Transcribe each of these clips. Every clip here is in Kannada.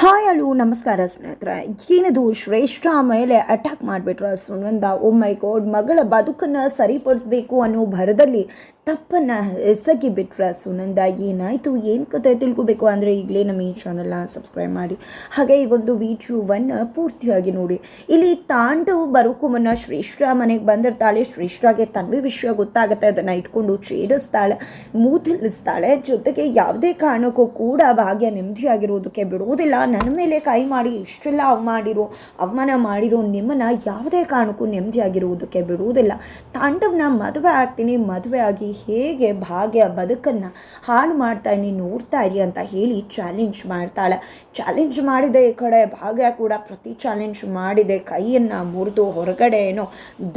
ಹಾಯ್ ಅಲು ನಮಸ್ಕಾರ ಸ್ನೇಹಿತರೆ. ಏನದು, ಶ್ರೇಷ್ಠ ಮೇಲೆ ಅಟ್ಯಾಕ್ ಮಾಡಿಬಿಟ್ರ ಸುನಂದ? ಮೈ ಗೋಡ್ ಮಗಳ ಬದುಕನ್ನು ಸರಿಪಡಿಸ್ಬೇಕು ಅನ್ನೋ ಭರದಲ್ಲಿ ತಪ್ಪನ್ನು ಎಸಗಿ ಬಿಟ್ರ ಸುನಂದ. ಏನಾಯಿತು, ಏನು ಕತೆ ತಿಳ್ಕೊಬೇಕು ಅಂದರೆ ಈಗಲೇ ನಮ್ಮ ಈ ಚಾನಲ್ನ ಸಬ್ಸ್ಕ್ರೈಬ್ ಮಾಡಿ. ಹಾಗೆ ಈ ಒಂದು ವಿಡಿಯೋವನ್ನು ಪೂರ್ತಿಯಾಗಿ ನೋಡಿ. ಇಲ್ಲಿ ತಾಂಡವು ಬರೋಕ್ಕೂ ಮುನ್ನ ಶ್ರೇಷ್ಠ ಮನೆಗೆ ಬಂದಿರ್ತಾಳೆ. ಶ್ರೇಷ್ಠಗೆ ತನ್ವಿ ವಿಷಯ ಗೊತ್ತಾಗುತ್ತೆ. ಅದನ್ನು ಇಟ್ಕೊಂಡು ಛೇಡಿಸ್ತಾಳೆ ಮೂತಿಲ್ಲಿಸ್ತಾಳೆ ಜೊತೆಗೆ ಯಾವುದೇ ಕಾರಣಕ್ಕೂ ಕೂಡ ಭಾಗ್ಯ ನೆಮ್ಮದಿಯಾಗಿರೋದಕ್ಕೆ ಬಿಡುವುದಿಲ್ಲ ನನ್ನ ಮೇಲೆ ಕೈ ಮಾಡಿ, ಇಷ್ಟೆಲ್ಲ ಅವ್ ಮಾಡಿರೋ, ಅವಮಾನ ಮಾಡಿರೋ ನಿಮ್ಮನ್ನು ಯಾವುದೇ ಕಾರಣಕ್ಕೂ ನೆಮ್ಮದಿಯಾಗಿರುವುದಕ್ಕೆ ಬಿಡುವುದಿಲ್ಲ. ತಾಂಡವನ ಮದುವೆ ಆಗ್ತೀನಿ, ಮದುವೆ ಆಗಿ ಹೇಗೆ ಭಾಗ್ಯ ಬದುಕನ್ನು ಹಾಳು ಮಾಡ್ತಾ ಇನಿ ನೋಡ್ತಾ ಇರಿ ಅಂತ ಹೇಳಿ ಚಾಲೆಂಜ್ ಮಾಡ್ತಾಳೆ. ಚಾಲೆಂಜ್ ಮಾಡಿದೆ ಈ ಕಡೆ, ಭಾಗ್ಯ ಕೂಡ ಪ್ರತಿ ಚಾಲೆಂಜ್ ಮಾಡಿದೆ, ಕೈಯನ್ನು ಮುರಿದು ಹೊರಗಡೆ ಏನೋ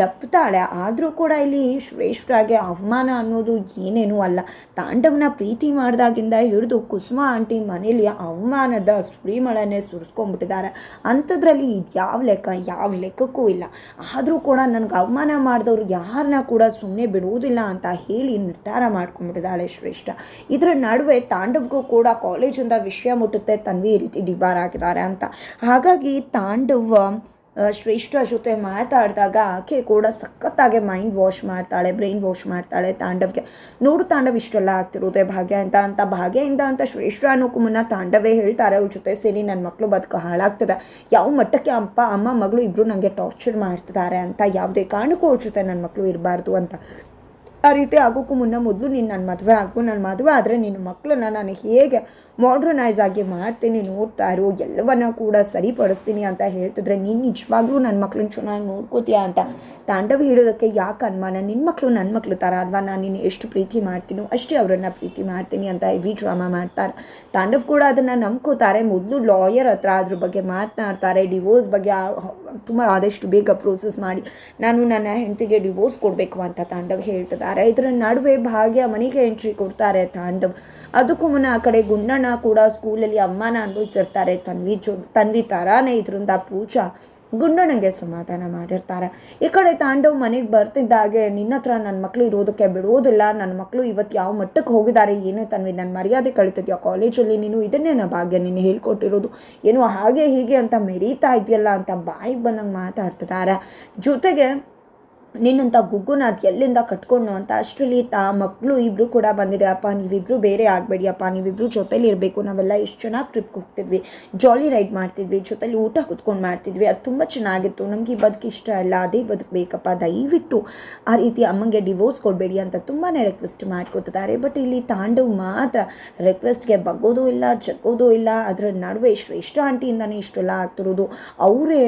ದಪ್ಪತಾಳೆ ಆದರೂ ಕೂಡ ಇಲ್ಲಿ ಶ್ರೇಷ್ಠರಾಗಿ ಅವಮಾನ ಅನ್ನೋದು ಏನೇನೂ ಅಲ್ಲ. ತಾಂಡವನ ಪ್ರೀತಿ ಮಾಡಿದಾಗಿಂದ ಹಿಡಿದು ಕುಸುಮ ಆಂಟಿ ಮನೇಲಿ ಅವಮಾನದ ಸುರಿಮಳನೆ ಸುರಿಸ್ಕೊಂಡ್ಬಿಟ್ಟಿದ್ದಾರೆ. ಅಂಥದ್ರಲ್ಲಿ ಇದು ಯಾವ ಲೆಕ್ಕ? ಯಾವ ಲೆಕ್ಕಕ್ಕೂ ಇಲ್ಲ. ಆದರೂ ಕೂಡ ನನಗೆ ಅವಮಾನ ಮಾಡಿದವ್ರು ಯಾರನ್ನ ಕೂಡ ಸುಮ್ಮನೆ ಬಿಡುವುದಿಲ್ಲ ಅಂತ ಹೇಳಿ ನಿರ್ಧಾರ ಮಾಡ್ಕೊಂಡ್ಬಿಟ್ಟಿದ್ದಾಳೆ ಶ್ರೇಷ್ಠ. ಇದರ ನಡುವೆ ತಾಂಡವ್ಗೂ ಕೂಡ ಕಾಲೇಜಿಂದ ವಿಷಯ ಮುಟ್ಟುತ್ತೆ ತನ್ವಿ ರೀತಿ ಡಿಬಾರ್ ಆಗಿದ್ದಾರೆ ಅಂತ. ಹಾಗಾಗಿ ತಾಂಡವ್ ಶ್ರೇಷ್ಠ ಜೊತೆ ಮಾತಾಡಿದಾಗ ಆಕೆ ಕೂಡ ಸಖತ್ತಾಗೆ ಮೈಂಡ್ ವಾಶ್ ಮಾಡ್ತಾಳೆ ಬ್ರೈನ್ ವಾಶ್ ಮಾಡ್ತಾಳೆ ತಾಂಡವ್ಗೆ. ನೋಡು ತಾಂಡವ್, ಇಷ್ಟೆಲ್ಲ ಆಗ್ತಿರೋದೆ ಭಾಗ್ಯ ಅಂತ ಅಂತ ಭಾಗ್ಯದಿಂದ ಅಂತ ಶ್ರೇಷ್ಠ ಅನ್ನೋಕ್ಕೂ ಮುನ್ನ ತಾಂಡವೇ ಹೇಳ್ತಾರೆ, ಅವ್ರ ಜೊತೆ ಸೇರಿ ನನ್ನ ಮಕ್ಕಳು ಬದುಕು ಹಾಳಾಗ್ತದೆ. ಯಾವ ಮಟ್ಟಕ್ಕೆ ಅಪ್ಪ, ಅಮ್ಮ, ಮಗಳು ಇಬ್ಬರು ನನಗೆ ಟಾರ್ಚರ್ ಮಾಡ್ತಿದ್ದಾರೆ ಅಂತ, ಯಾವುದೇ ಕಾರಣಕ್ಕೂ ಅವ್ರ ಜೊತೆ ನನ್ನ ಮಕ್ಕಳು ಇರಬಾರ್ದು ಅಂತ. ಆ ರೀತಿ ಆಗೋಕ್ಕೂ ಮುನ್ನ ಮೊದಲು ನೀನು ನನ್ನ ಮದುವೆ ಆಗು ನನ್ನ ಮದುವೆ ಆದರೆ ನಿನ್ನ ಮಕ್ಕಳನ್ನ ನಾನು ಹೇಗೆ ಮಾಡ್ರನೈಸ್ ಆಗಿ ಮಾಡ್ತೀನಿ ನೋಡ್ತಾ ಇರೋ ಎಲ್ಲವನ್ನ ಕೂಡ ಸರಿಪಡಿಸ್ತೀನಿ ಅಂತ ಹೇಳ್ತಿದ್ರೆ ನೀನು ನಿಜವಾಗ್ಲೂ ನನ್ನ ಮಕ್ಳನ್ನ ಚೆನ್ನಾಗಿ ನೋಡ್ಕೋತೀಯ ಅಂತ ತಾಂಡವ ಹೇಳೋದಕ್ಕೆ ಯಾಕೆ ಅನುಮಾನ? ನಿನ್ನ ಮಕ್ಕಳು ನನ್ನ ಮಕ್ಕಳು ಥರ ಅಲ್ವಾ? ನಾನು ನೀನು ಎಷ್ಟು ಪ್ರೀತಿ ಮಾಡ್ತೀನೋ ಅಷ್ಟೇ ಅವರನ್ನು ಪ್ರೀತಿ ಮಾಡ್ತೀನಿ ಅಂತ ಹೆವಿ ಡ್ರಾಮಾ ಮಾಡ್ತಾರೆ. ತಾಂಡವ್ ಕೂಡ ಅದನ್ನು ನಂಬ್ಕೋತಾರೆ. ಮೊದಲು ಲಾಯರ್ ಹತ್ರ ಅದ್ರ ಬಗ್ಗೆ ಮಾತನಾಡ್ತಾರೆ. ಡಿವೋರ್ಸ್ ಬಗ್ಗೆ ತುಂಬ ಆದಷ್ಟು ಬೇಗ ಪ್ರೋಸೆಸ್ ಮಾಡಿ, ನಾನು ನನ್ನ ಹೆಂಡತಿಗೆ ಡಿವೋರ್ಸ್ ಕೊಡಬೇಕು ಅಂತ ತಾಂಡವ್ ಹೇಳ್ತಿದ್ದಾರೆ. ಇದರ ನಡುವೆ ಭಾಗ್ಯ ಮನೆಗೆ ಎಂಟ್ರಿ ಕೊಡ್ತಾರೆ ತಾಂಡವ್. ಅದಕ್ಕೂ ಮುನ್ನ ಆ ಕಡೆ ಗುಂಡಣ್ಣ ಕೂಡ ಸ್ಕೂಲಲ್ಲಿ ಅಮ್ಮನ ಅನುಭವಿಸಿರ್ತಾರೆ ತನ್ವಿ ಜೊ, ತನ್ವಿ ಥರಾನೇ ಇದರಿಂದ ಪೂಜಾ ಗುಂಡಣ್ಣಗೆ ಸಮಾಧಾನ ಮಾಡಿರ್ತಾರೆ. ಈ ಕಡೆ ತಾಂಡವ್ ಮನೆಗೆ ಬರ್ತಿದ್ದಾಗೆ ನಿನ್ನ ಹತ್ರ ನನ್ನ ಮಕ್ಕಳು ಇರೋದಕ್ಕೆ ಬಿಡುವುದಿಲ್ಲ. ನನ್ನ ಮಕ್ಕಳು ಇವತ್ತು ಯಾವ ಮಟ್ಟಕ್ಕೆ ಹೋಗಿದ್ದಾರೆ? ಏನೋ ತನ್ವಿ ನನ್ನ ಮರ್ಯಾದೆ ಕಳಿತಿದ್ಯಾ ಕಾಲೇಜಲ್ಲಿ ನೀನು ಇದನ್ನೇ ನಾ ಭಾಗ್ಯ, ನೀನು ಹೇಳ್ಕೊಟ್ಟಿರೋದು. ಏನು ಹಾಗೆ ಹೀಗೆ ಅಂತ ಮೆರೀತಾ ಇದೆಯಲ್ಲ ಅಂತ ಬಾಯಿಗೆ ಬಂದಂಗೆ ಮಾತಾಡ್ತಿದ್ದಾರೆ. ಜೊತೆಗೆ ನಿನ್ನಂಥ ಗುಗ್ಗುನ ಅದು ಎಲ್ಲಿಂದ ಕಟ್ಕೊಂಡು ಅಂತ ಅಷ್ಟರಲ್ಲಿ ತಾ ಮಕ್ಕಳು ಇಬ್ಬರು ಕೂಡ ಬಂದಿದೆ. ಅಪ್ಪ ನೀವಿಬ್ಬರು ಬೇರೆ ಆಗಬೇಡಿ. ಅಪ್ಪ ನೀವಿಬ್ಬರು ಜೊತೇಲಿ ಇರಬೇಕು. ನಾವೆಲ್ಲ ಎಷ್ಟು ಚೆನ್ನಾಗಿ ಟ್ರಿಪ್ಗೆ ಹೋಗ್ತಿದ್ವಿ. ಜಾಲಿ ರೈಡ್ ಮಾಡ್ತಿದ್ವಿ. ಜೊತೆಲಿ ಊಟ ಕುತ್ಕೊಂಡು ಮಾಡ್ತಿದ್ವಿ. ಅದು ತುಂಬ ಚೆನ್ನಾಗಿತ್ತು. ನಮಗೆ ಈ ಬದುಕು ಇಷ್ಟ ಇಲ್ಲ. ಅದೇ ಬದುಕು ಬೇಕಪ್ಪ. ದಯವಿಟ್ಟು ಆ ರೀತಿ ಅಮ್ಮಂಗೆ ಡಿವೋರ್ಸ್ ಕೊಡಬೇಡಿ ಅಂತ ತುಂಬಾ ರಿಕ್ವೆಸ್ಟ್ ಮಾಡ್ಕೋತಿದ್ದಾರೆ. ಬಟ್ ಇಲ್ಲಿ ತಾಂಡವ್ ಮಾತ್ರ ರಿಕ್ವೆಸ್ಟ್ಗೆ ಬಗ್ಗೋದು ಇಲ್ಲ, ಜಗ್ಗೋದು ಇಲ್ಲ. ಅದರ ನಡುವೆ ಶ್ರೇಷ್ಠ ಆಂಟಿಯಿಂದನೇ ಇಷ್ಟೆಲ್ಲ ಆಗ್ತಿರೋದು. ಅವರೇ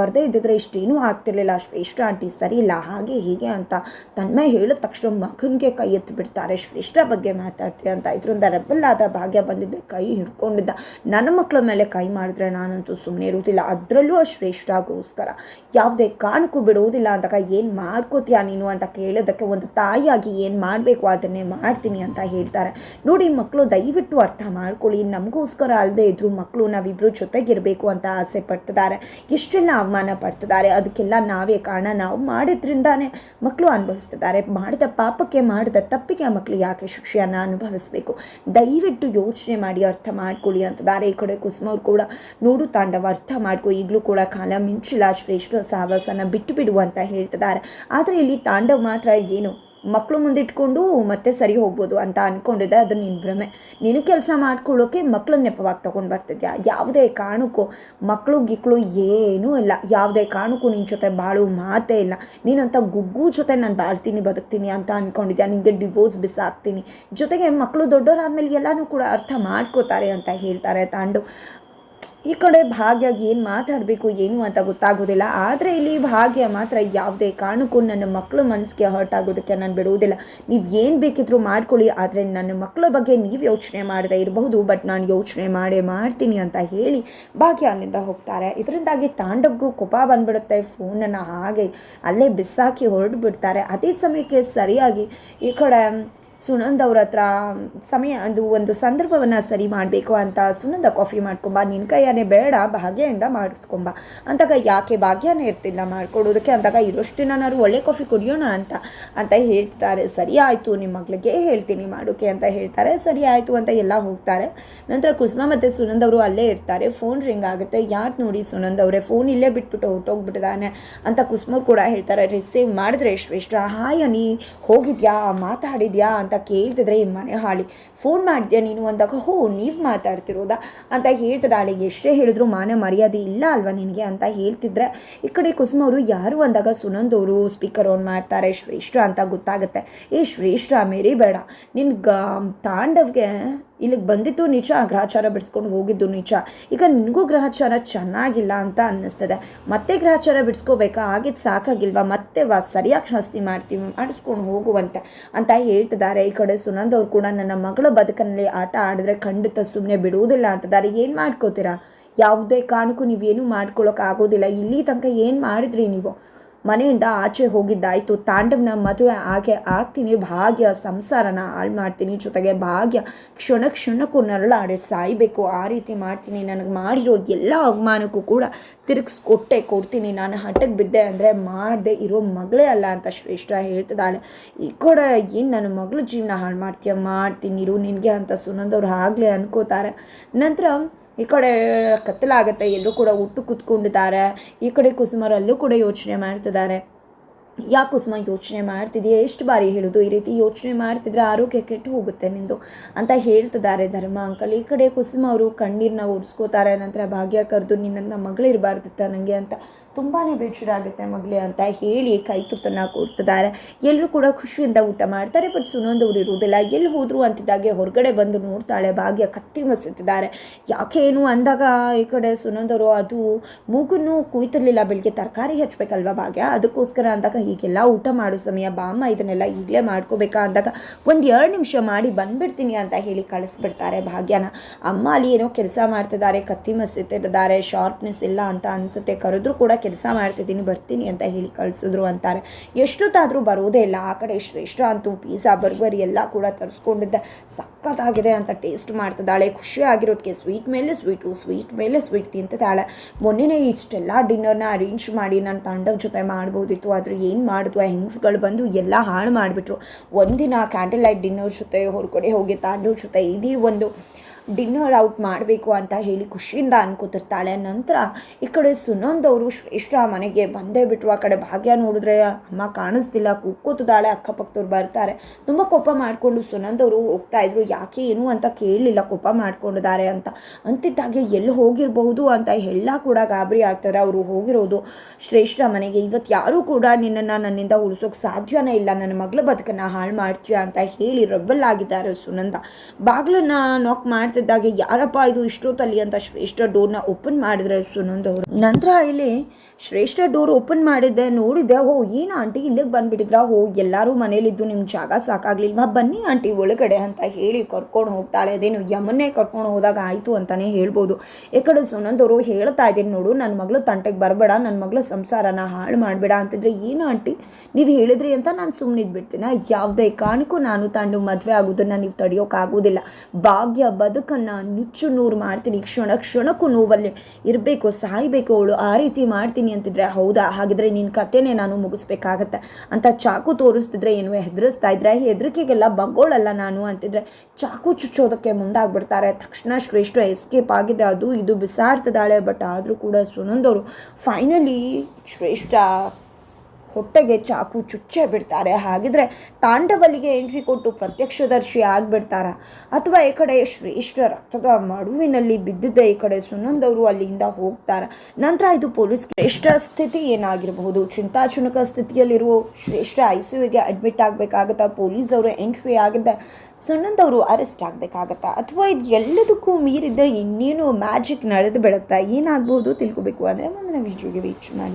ಬರದೇ ಇದ್ದಿದ್ರೆ ಇಷ್ಟೇನೂ ಆಗ್ತಿರ್ಲಿಲ್ಲ. ಶ್ರೇಷ್ಠ ಆಂಟಿ ಸರಿ ಇಲ್ಲ. ಹಾಗೆ ಹೀಗೆ ಅಂತ ತನ್ಮಯ ಹೇಳಿದ ತಕ್ಷಣ ಮಗನಿಗೆ ಕೈ ಎತ್ತಿ ಬಿಡ್ತಾರೆ. ಶ್ರೇಷ್ಠ ಬಗ್ಗೆ ಮಾತಾಡ್ತೀಯ ಅಂತ ಇದರಿಂದ ರೆಬಲ್ ಆದ ಭಾಗ್ಯ ಬಂದಿದ್ದೆ ಕೈ ಹಿಡ್ಕೊಂಡಿದ್ದ. ನನ್ನ ಮಕ್ಕಳ ಮೇಲೆ ಕೈ ಮಾಡಿದ್ರೆ ನಾನಂತೂ ಸುಮ್ಮನೆ ಇರುವುದಿಲ್ಲ. ಅದರಲ್ಲೂ ಆ ಶ್ರೇಷ್ಠಗೋಸ್ಕರ ಯಾವುದೇ ಕಾರಣಕ್ಕೂ ಬಿಡುವುದಿಲ್ಲ ಅಂದಾಗ ಏನು ಮಾಡ್ಕೋತೀಯ ನೀನು? ಅಂತ ಕೇಳೋದಕ್ಕೆ ಒಂದು ತಾಯಿಯಾಗಿ, ಏನು ಮಾಡಬೇಕು? ಅದನ್ನೇ ಮಾಡ್ತೀನಿ ಅಂತ ಹೇಳ್ತಾರೆ. ನೋಡಿ ಮಕ್ಕಳು ದಯವಿಟ್ಟು ಅರ್ಥ ಮಾಡ್ಕೊಳ್ಳಿ. ನಮಗೋಸ್ಕರ ಅಲ್ಲದೆ ಇದ್ರು ಮಕ್ಕಳು ನಾವಿಬ್ಬರು ಜೊತೆಗಿರಬೇಕು ಅಂತ ಆಸೆ ಪಡ್ತಿದ್ದಾರೆ. ಎಷ್ಟೆಲ್ಲ ಅವಮಾನ ಪಡ್ತಿದ್ದಾರೆ. ಅದಕ್ಕೆಲ್ಲ ನಾವೇ ಕಾರಣ. ನಾವು ಮಾಡಿದ್ರಿಂದಾನೇ ಮಕ್ಕಳು ಅನುಭವಿಸ್ತಿದ್ದಾರೆ. ಮಾಡಿದ ಪಾಪಕ್ಕೆ, ಮಾಡಿದ ತಪ್ಪಿಗೆ ಆ ಮಕ್ಕಳು ಯಾಕೆ ಶಿಕ್ಷೆಯನ್ನು ಅನುಭವಿಸಬೇಕು? ದಯವಿಟ್ಟು ಯೋಚನೆ ಮಾಡಿ, ಅರ್ಥ ಮಾಡ್ಕೊಳ್ಳಿ ಅಂತಿದ್ದಾರೆ. ಈ ಕಡೆ ಕುಸುಮ ಅವ್ರು ಕೂಡ ನೋಡು ತಾಂಡವ, ಅರ್ಥ ಮಾಡ್ಕೊ. ಈಗಲೂ ಕೂಡ ಕಾಲ ಮಿಂಚಿಲ್ಲ. ಶ್ರೇಷ್ಠ ಸಾಹಸನ ಬಿಟ್ಟು ಬಿಡು ಅಂತ ಹೇಳ್ತಿದ್ದಾರೆ. ಆದರೆ ಇಲ್ಲಿ ತಾಂಡವ್ ಮಾತ್ರ ಏನು ಮಕ್ಕಳು ಮುಂದಿಟ್ಕೊಂಡು ಮತ್ತೆ ಸರಿ ಹೋಗ್ಬೋದು ಅಂತ ಅಂದ್ಕೊಂಡಿದ್ದೆ ಅದು ನಿನ್ನ ಭ್ರಮೆ. ನಿನ್ನ ಕೆಲಸ ಮಾಡ್ಕೊಳ್ಳೋಕೆ ಮಕ್ಕಳನ್ನ ನೆಪವಾಗಿ ತೊಗೊಂಡು ಬರ್ತಿದ್ಯಾ? ಯಾವುದೇ ಕಾರಣಕ್ಕೂ ಮಕ್ಕಳು ಗಿಕ್ಕಳು ಏನೂ ಇಲ್ಲ. ಯಾವುದೇ ಕಾರಣಕ್ಕೂ ನಿನ್ನ ಜೊತೆ ಬಾಳು ಮಾತೇ ಇಲ್ಲ. ನೀನಂತ ಗುಗ್ಗು ಜೊತೆ ನಾನು ಬಾಳ್ತೀನಿ, ಬದುಕ್ತೀನಿ ಅಂತ ಅಂದ್ಕೊಂಡಿದ್ಯಾ ನಿನಗೆ ಡಿವೋರ್ಸ್ ಬಿಸಾಕ್ತೀನಿ. ಜೊತೆಗೆ ಮಕ್ಕಳು ದೊಡ್ಡವರಾದ್ಮೇಲೆ ಎಲ್ಲನೂ ಕೂಡ ಅರ್ಥ ಮಾಡ್ಕೋತಾರೆ ಅಂತ ಹೇಳ್ತಾರೆ ತಾಂಡು. ಈ ಕಡೆ ಭಾಗ್ಯಾಗಿ ಏನು ಮಾತಾಡಬೇಕು, ಏನು ಅಂತ ಗೊತ್ತಾಗೋದಿಲ್ಲ. ಆದರೆ ಇಲ್ಲಿ ಭಾಗ್ಯ ಮಾತ್ರ ಯಾವುದೇ ಕಾರಣಕ್ಕೂ ನನ್ನ ಮಕ್ಕಳ ಮನಸ್ಸಿಗೆ ಹರ್ಟ್ ಆಗೋದಕ್ಕೆ ನಾನು ಬಿಡುವುದಿಲ್ಲ. ನೀವು ಏನು ಬೇಕಿದ್ರೂ ಮಾಡ್ಕೊಳ್ಳಿ, ಆದರೆ ನನ್ನ ಮಕ್ಕಳ ಬಗ್ಗೆ ನೀವು ಯೋಚನೆ ಮಾಡದೇ ಇರಬಹುದು ಬಟ್ ನಾನು ಯೋಚನೆ ಮಾಡೇ ಮಾಡ್ತೀನಿ ಅಂತ ಹೇಳಿ ಭಾಗ್ಯ ಅಲ್ಲಿಂದ ಹೋಗ್ತಾರೆ. ಇದರಿಂದಾಗಿ ತಾಂಡವ್ಗೂ ಕೋಪ ಬಂದ್ಬಿಡುತ್ತೆ ಫೋನನ್ನು ಹಾಗೆ ಅಲ್ಲೇ ಬಿಸಾಕಿ ಹೊರಡ್ಬಿಡ್ತಾರೆ. ಅದೇ ಸಮಯಕ್ಕೆ ಸರಿಯಾಗಿ ಈ ಕಡೆ ಸುನಂದ್ ಅವ್ರ ಹತ್ರ ಸಮಯ, ಅದು ಒಂದು ಸಂದರ್ಭವನ್ನು ಸರಿ ಮಾಡಬೇಕು ಅಂತ ಸುನಂದ ಕಾಫಿ ಮಾಡ್ಕೊಂಬ ನಿನ್ನ ಕೈಯಾನೇ ಬೇಡ, ಭಾಗ್ಯದಿಂದ ಮಾಡಿಸ್ಕೊಂಬ. ಅಂತಾಗ ಯಾಕೆ ಭಾಗ್ಯನೇ ಇರ್ತಿಲ್ಲ ಮಾಡ್ಕೊಡೋದಕ್ಕೆ? ಅಂದಾಗ ಇರೋಷ್ಟು ನಾನು ಒಳ್ಳೆ ಕಾಫಿ ಕುಡಿಯೋಣ ಅಂತ ಅಂತ ಹೇಳ್ತಾರೆ. ಸರಿ ಆಯಿತು ನಿಮ್ಮ ಮಗಳಿಗೆ ಹೇಳ್ತೀನಿ ಮಾಡೋಕೆ ಅಂತ ಹೇಳ್ತಾರೆ. ಸರಿ ಆಯಿತು ಅಂತ ಎಲ್ಲ ಹೋಗ್ತಾರೆ. ನಂತರ ಕುಸುಮ ಮತ್ತು ಸುನಂದವರು ಅಲ್ಲೇ ಇರ್ತಾರೆ. ಫೋನ್ ರಿಂಗ್ ಆಗುತ್ತೆ. ಯಾರು ನೋಡಿ ಸುನಂದ್ ಅವರೇ ಫೋನ್ ಇಲ್ಲೇ ಬಿಟ್ಬಿಟ್ಟು ಹೊರಟೋಗ್ಬಿಟ್ಟಿದ್ದಾನೆ ಅಂತ ಕುಸುಮ ಕೂಡ ಹೇಳ್ತಾರೆ. ರಿಸೀವ್ ಮಾಡಿದ್ರೆ ಎಷ್ಟು ಶ್ರೇಷ್ಠ. ಹಾಯ್ ನೀ ಹೋಗಿದ್ಯಾ? ಮಾತಾಡಿದ್ಯಾ? ಅಂತ ಕೇಳ್ತಿದ್ರೆ ಈ ಮನೆ ಹಾಳಿ. ಫೋನ್ ಮಾಡಿದ್ಯಾ ನೀನು ಅಂದಾಗ, ಹೋ, ನೀವು ಮಾತಾಡ್ತಿರೋದಾ? ಅಂತ ಹೇಳ್ತಿದ್ದಾಳೆ ಎಷ್ಟೇ ಹೇಳಿದ್ರು ಮಾನ ಮರ್ಯಾದೆ ಇಲ್ಲ ಅಲ್ವಾ ನಿನಗೆ ಅಂತ ಹೇಳ್ತಿದ್ರೆ. ಈ ಕಡೆ ಕುಸುಮ ಅವರು ಯಾರು ಅಂದಾಗ ಸುನಂದ್ ಅವರು ಸ್ಪೀಕರ್ ಆನ್ ಮಾಡ್ತಾರೆ. ಶ್ರೇಷ್ಠ ಅಂತ ಗೊತ್ತಾಗುತ್ತೆ. ಏ, ಶ್ರೇಷ್ಠ ಮೇರಿ ಬೇಡ ನಿನ್ಗೆ ತಾಂಡವ್ಗೆ ಇಲ್ಲಿಗೆ ಬಂದಿದ್ದು ನಿಜ ಗ್ರಹಚಾರ ಬಿಡಿಸ್ಕೊಂಡು ಹೋಗಿದ್ದು ನಿಜ. ಈಗ ನಿನಗೂ ಗ್ರಹಚಾರ ಚೆನ್ನಾಗಿಲ್ಲ ಅಂತ ಅನ್ನಿಸ್ತದೆ. ಮತ್ತೆ ಗ್ರಹಚಾರ ಬಿಡಿಸ್ಕೋಬೇಕಾ? ಆಗಿದ್ದು ಸಾಕಾಗಿಲ್ವಾ? ಮತ್ತೆ ವಾ, ಸರಿಯಾಗಿ ಶಾಸ್ತಿ ಮಾಡ್ತೀವಿ, ಮಾಡಿಸ್ಕೊಂಡು ಹೋಗುವಂತೆ ಅಂತ ಹೇಳ್ತಿದ್ದಾರೆ. ಈ ಕಡೆ ಸುನಂದ್ ಅವ್ರು ಕೂಡ, ನನ್ನ ಮಗಳ ಬದುಕಿನಲ್ಲಿ ಆಟ ಆಡಿದ್ರೆ ಖಂಡಿತ ಸುಮ್ಮನೆ ಬಿಡುವುದಿಲ್ಲ ಅಂತಿದ್ದಾರೆ ಏನು ಮಾಡ್ಕೋತೀರಾ? ಯಾವುದೇ ಕಾರಣಕ್ಕೂ ನೀವೇನು ಮಾಡ್ಕೊಳ್ಳೋಕೆ ಆಗೋದಿಲ್ಲ. ಇಲ್ಲಿ ತನಕ ಏನು ಮಾಡಿದ್ರಿ ನೀವು? ಮನೆಯಿಂದ ಆಚೆ ಹೋಗಿದ್ದಾಯಿತು. ತಾಂಡವನ ಮದುವೆ ಹಾಗೆ ಆಗ್ತೀನಿ. ಭಾಗ್ಯ ಸಂಸಾರನ ಹಾಳು ಮಾಡ್ತೀನಿ ಜೊತೆಗೆ ಭಾಗ್ಯ ಕ್ಷಣ ಕ್ಷಣಕ್ಕೂ ನರಳಾಡೆ ಸಾಯಬೇಕು. ಆ ರೀತಿ ಮಾಡ್ತೀನಿ. ನನಗೆ ಮಾಡಿರೋ ಎಲ್ಲ ಅವಮಾನಕ್ಕೂ ಕೂಡ ತಿರುಗಿಸ್ಕೊಟ್ಟೆ ಕೊಡ್ತೀನಿ. ನಾನು ಹಠಕ್ಕೆ ಬಿದ್ದೆ ಅಂದರೆ ಮಾಡದೆ ಇರೋ ಮಗಳೇ ಅಲ್ಲ ಅಂತ ಶ್ರೇಷ್ಠ ಹೇಳ್ತಿದ್ದಾಳೆ. ಈ ಕೂಡ ಏನು ನನ್ನ ಮಗಳು ಜೀವನ ಹಾಳು ಮಾಡ್ತೀಯ ಮಾಡ್ತೀನಿ ಇರು. ನಿನಗೆ ಅಂತ ಸುನಂದವ್ರು ಆಗಲೇ ಅನ್ಕೋತಾರೆ. ನಂತರ ಈ ಕಡೆ ಕತ್ತಲಾಗುತ್ತೆ ಎಲ್ಲರೂ ಕೂಡ ಹುಟ್ಟು ಕೂತ್ಕೊಂಡಿದ್ದಾರೆ. ಈ ಕಡೆ ಕುಸುಮರಲ್ಲೂ ಕೂಡ ಯೋಚನೆ ಮಾಡ್ತಿದ್ದಾರೆ. ಯಾಕೆ ಕುಸುಮ ಯೋಚನೆ ಮಾಡ್ತಿದೆಯಾ? ಎಷ್ಟು ಬಾರಿ ಹೇಳೋದು ಈ ರೀತಿ ಯೋಚನೆ ಮಾಡ್ತಿದ್ರೆ ಆರೋಗ್ಯ ಕೆಟ್ಟು ಹೋಗುತ್ತೆ ನಿಂದು ಅಂತ ಹೇಳ್ತಿದ್ದಾರೆ ಧರ್ಮ ಅಂಕಲ್. ಈ ಕಡೆ ಕುಸುಮ ಅವರು ಕಣ್ಣೀರನ್ನ ಒರೆಸ್ಕೋತಾರೆ, ನಂತರ ಭಾಗ್ಯ ಕರೆದು ನಿನ್ನ ಮಗಳಿರಬಾರ್ದಿತ್ತ ನನಗೆ ಅಂತ. ತುಂಬಾ ಬೇಜಾರಾಗುತ್ತೆ ಮಗಳೇ ಅಂತ ಹೇಳಿ ಕೈ ತುತ್ತನ್ನು ಕೊಡ್ತಿದ್ದಾರೆ ಎಲ್ಲರೂ ಕೂಡ ಖುಷಿಯಿಂದ ಊಟ ಮಾಡ್ತಾರೆ ಬಟ್ ಸುನೊಂದವ್ರು ಇರುವುದಿಲ್ಲ. ಎಲ್ಲಿ ಹೋದ್ರು ಅಂತಿದ್ದಾಗೆ ಹೊರಗಡೆ ಬಂದು ನೋಡ್ತಾಳೆ, ಭಾಗ್ಯ ಕತ್ತಿ ಮಸುತ್ತಿದ್ದಾರೆ ಯಾಕೆ ಏನು ಅಂದಾಗ ಈ ಕಡೆ ಸುನೊಂದವರು ಅದು ಮೂಗನ್ನು ಕುಯ್ತಿರ್ಲಿಲ್ಲ ಬೆಳಿಗ್ಗೆ ತರಕಾರಿ ಹಚ್ಬೇಕಲ್ವ ಭಾಗ್ಯ? ಅದಕ್ಕೋಸ್ಕರ ಅಂದಾಗ ಹೀಗೆಲ್ಲ ಊಟ ಮಾಡೋ ಸಮಯ ಬಾಮ್ಮ ಇದನ್ನೆಲ್ಲ ಈಗಲೇ ಮಾಡ್ಕೋಬೇಕಾ ಅಂದಾಗ ಒಂದು ಎರಡು ನಿಮಿಷ ಮಾಡಿ ಬಂದ್ಬಿಡ್ತೀನಿ ಅಂತ ಹೇಳಿ ಕಳಿಸ್ಬಿಡ್ತಾರೆ ಭಾಗ್ಯನ. ಅಮ್ಮ ಅಲ್ಲಿ ಏನೋ ಕೆಲಸ ಮಾಡ್ತಿದ್ದಾರೆ, ಕತ್ತಿ ಮಸುತ್ತಿದ್ದಾರೆ ಶಾರ್ಪ್ನೆಸ್ ಇಲ್ಲ ಅಂತ ಅನಿಸುತ್ತೆ. ಕರೆದ್ರು ಕೂಡ ಕೆಲಸ ಮಾಡ್ತಿದ್ದೀನಿ, ಬರ್ತೀನಿ ಅಂತ ಹೇಳಿ ಕಳಿಸಿದ್ರು ಅಂತಾರೆ. ಎಷ್ಟೊತ್ತಾದರೂ ಬರೋದೇ ಇಲ್ಲ. ಆ ಕಡೆ ಶ್ರೇಷ್ಠ ಅಂತೂ ಪೀಝಾ ಬರ್ಗರ್ ಎಲ್ಲ ಕೂಡ ತರಿಸ್ಕೊಂಡಿದ್ದೆ. ಸಖತ್ತಾಗಿದೆ ಅಂತ ಟೇಸ್ಟ್ ಮಾಡ್ತಿದ್ದಾಳೆ. ಖುಷಿ ಆಗಿರೋದಕ್ಕೆ ಸ್ವೀಟ್ ಮೇಲೆ ಸ್ವೀಟು ಸ್ವೀಟ್ ಮೇಲೆ ಸ್ವೀಟ್ ತಿಂತಿದ್ದಾಳೆ. ಮೊನ್ನೆನೇ ಇಷ್ಟೆಲ್ಲ ಡಿನ್ನರ್ನ ಅರೇಂಜ್ ಮಾಡಿ ನನ್ನ ತಂಡದ ಜೊತೆ ಮಾಡ್ಬೋದಿತ್ತು. ಆದರೆ ಏನು ಮಾಡಿದ್ವು ಹೆಂಗ್ಸ್ಗಳು ಬಂದು ಎಲ್ಲ ಹಾಳು ಮಾಡಿಬಿಟ್ರು. ಒಂದಿನ ಕ್ಯಾಂಡಲ್ ಲೈಟ್ ಡಿನ್ನರ್ ಜೊತೆ, ಹೊರಗಡೆ ಹೋಗಿ ತಾಂಡವ್ರ ಜೊತೆ ಇದೀ ಒಂದು ಡಿನ್ನರ್ ಔಟ್ ಮಾಡಬೇಕು ಅಂತ ಹೇಳಿ ಖುಷಿಯಿಂದ ಅನ್ಕೋತಿರ್ತಾಳೆ. ನಂತರ ಈ ಕಡೆ ಸುನಂದ್ ಅವರು ಶ್ರೇಷ್ಠ ಮನೆಗೆ ಬಂದೇ ಬಿಟ್ಟರು ಆ ಕಡೆ ಭಾಗ್ಯ ನೋಡಿದ್ರೆ ಅಮ್ಮ ಕಾಣಿಸ್ತಿಲ್ಲ, ಕೂತ್ಕೋತಿದ್ದಾಳೆ, ಅಕ್ಕಪಕ್ಕದವ್ರು ಬರ್ತಾರೆ. ತುಂಬ ಕೋಪ ಮಾಡಿಕೊಂಡು ಸುನಂದ್ ಅವರು ಹೋಗ್ತಾ ಇದ್ರು. ಯಾಕೆ ಏನು ಅಂತ ಕೇಳಲಿಲ್ಲ, ಕೋಪ ಮಾಡ್ಕೊಂಡಿದ್ದಾರೆ ಅಂತ. ಅಂತಿದ್ದಾಗೆ ಎಲ್ಲಿ ಹೋಗಿರಬಹುದು ಅಂತ ಎಲ್ಲ ಕೂಡ ಗಾಬರಿ ಆಗ್ತಾರೆ. ಅವರು ಹೋಗಿರೋದು ಶ್ರೇಷ್ಠ ಮನೆಗೆ. ಇವತ್ತು ಯಾರೂ ಕೂಡ ನಿನ್ನನ್ನು ನನ್ನಿಂದ ಉಳಿಸೋಕೆ ಸಾಧ್ಯನೇ ಇಲ್ಲ. ನನ್ನ ಮಗಳ ಬದುಕನ್ನು ಹಾಳು ಮಾಡ್ತೀಯ ಅಂತ ಹೇಳಿ ರಬ್ಬಲ್ ಆಗಿದ್ದಾರೆ ಸುನಂದ. ಬಾಗಿಲನ್ನ ನಾಕ್ ಮಾಡ್ತಿದ್ದಾಗೆ ಯಾರಪ್ಪ ಇದು ಇಷ್ಟೊತ್ತಲ್ಲಿ ಅಂತ ಶ್ರೇಷ್ಠ ಡೋರ್ನ ಓಪನ್ ಮಾಡಿದ್ರೆ ಸುನಂದ್ ಅವರು. ನಂತರ ಇಲ್ಲಿ ಶ್ರೇಷ್ಠ ಡೋರ್ ಓಪನ್ ಮಾಡಿದ್ದೆ, ನೋಡಿದ್ದೆ, ಓ, ಏನು ಆಂಟಿ ಇಲ್ಲಿಗೆ ಬಂದ್ಬಿಟ್ಟಿದ್ರ? ಓ, ಎಲ್ಲರೂ ಮನೇಲಿದ್ದು ನಿಮ್ಮ ಜಾಗ ಸಾಕಾಗ್ಲಿಲ್ವಾ? ಬನ್ನಿ ಆಂಟಿ ಒಳಗಡೆ ಅಂತ ಹೇಳಿ ಕರ್ಕೊಂಡು ಹೋಗ್ತಾಳೆ. ಅದೇನು ಯಮನ್ನೇ ಕರ್ಕೊಂಡು ಹೋದಾಗ ಆಯಿತು ಅಂತಲೇ ಹೇಳ್ಬೋದು. ಈ ಕಡೆ ಸುನಂದ್ ಅವರು ಹೇಳ್ತಾ ಇದ್ದೀನಿ ನೋಡು ನನ್ನ ಮಗಳು ತಂಟೆಗೆ ಬರಬೇಡ ನನ್ನ ಮಗಳ ಸಂಸಾರನ ಹಾಳು ಮಾಡಬೇಡ ಅಂತಿದ್ರೆ ಏನು ಆಂಟಿ? ನೀವು ಹೇಳಿದ್ರಿ ಅಂತ ನಾನು ಸುಮ್ಮನಿದ್ಬಿಡ್ತೀನಿ ಯಾವುದೇ ಕಾರಣಕ್ಕೂ ನಾನು ತಂಡು ಮದುವೆ ಆಗೋದನ್ನು ನೀವು ತಡೆಯೋಕ್ಕಾಗೋದಿಲ್ಲ ಭಾಗ್ಯ ಬದುಕನ್ನು ನುಚ್ಚು ನೂರು ಮಾಡ್ತೀನಿ, ಕ್ಷಣ ಕ್ಷಣಕ್ಕೂ ನೋವಲ್ಲಿ ಇರಬೇಕು, ಸಾಯಬೇಕು, ಅವಳು ಆ ರೀತಿ ಮಾಡ್ತೀನಿ ಅಂತಿದ್ರೆ ಹೌದಾ? ಹಾಗಿದ್ರೆ ನಿನ್ನ ಕಥೆನೇ ನಾನು ಮುಗಿಸ್ಬೇಕಾಗತ್ತೆ. ಅಂತ ಚಾಕು ತೋರಿಸ್ತಿದ್ರೆ ಏನು ಹೆದರಿಸ್ತಾ ಇದ್ರೆ, ಹೆದರಿಕೆಗೆಲ್ಲ ಬಗ್ಗೋಳಲ್ಲ ನಾನು ಅಂತಿದ್ರೆ ಚಾಕು ಚುಚ್ಚೋದಕ್ಕೆ ಮುಂದಾಗ್ಬಿಡ್ತಾರೆ. ತಕ್ಷಣ ಶ್ರೇಷ್ಠ ಎಸ್ಕೇಪ್ ಆಗಿದೆ. ಅದು ಇದು ಬಿಸಾಡ್ತಿದ್ದಾಳೆ ಬಟ್ ಆದರೂ ಕೂಡ ಸುನಂದವರು ಫೈನಲಿ ಶ್ರೇಷ್ಠ ಹೊಟ್ಟೆಗೆ ಚಾಕು ಚುಚ್ಚೇ ಬಿಡ್ತಾರೆ. ಹಾಗಿದ್ರೆ ತಾಂಡವಲಿಗೆ ಎಂಟ್ರಿ ಕೊಟ್ಟು ಪ್ರತ್ಯಕ್ಷದರ್ಶಿ ಆಗಿಬಿಡ್ತಾರ? ಅಥವಾ ಈ ಕಡೆ ಶ್ರೇಷ್ಠ ರಕ್ತದ ಮಡುವಿನಲ್ಲಿ ಬಿದ್ದಿದ್ದ ಈ ಕಡೆ ಸುನಂದವರು ಅಲ್ಲಿಂದ ಹೋಗ್ತಾರ? ನಂತರ ಇದು ಪೊಲೀಸ್ ಶ್ರೇಷ್ಠ ಸ್ಥಿತಿ ಏನಾಗಿರಬಹುದು? ಚಿಂತಾಚುನಕ ಸ್ಥಿತಿಯಲ್ಲಿರುವ ಶ್ರೇಷ್ಠ ಐ ಸಿ ಯುಗೆ ಅಡ್ಮಿಟ್ ಆಗಬೇಕಾಗತ್ತಾ? ಪೊಲೀಸ್ ಅವರು ಎಂಟ್ರಿ ಆಗಿದ್ದ ಸುನಂದ್ ಅವರು ಅರೆಸ್ಟ್ ಆಗಬೇಕಾಗತ್ತಾ? ಅಥವಾ ಇದು ಎಲ್ಲದಕ್ಕೂ ಮೀರಿದ್ದ ಇನ್ನೇನು ಮ್ಯಾಜಿಕ್ ನಡೆದು ಬಿಡುತ್ತಾ? ಏನಾಗಬಹುದು ತಿಳ್ಕೊಬೇಕು. ಅಂದರೆ ಮುಂದಿನ ವಿಡಿಯೋಗೆ ವೀಕ್ಷಣೆ. ಮಾಡಿ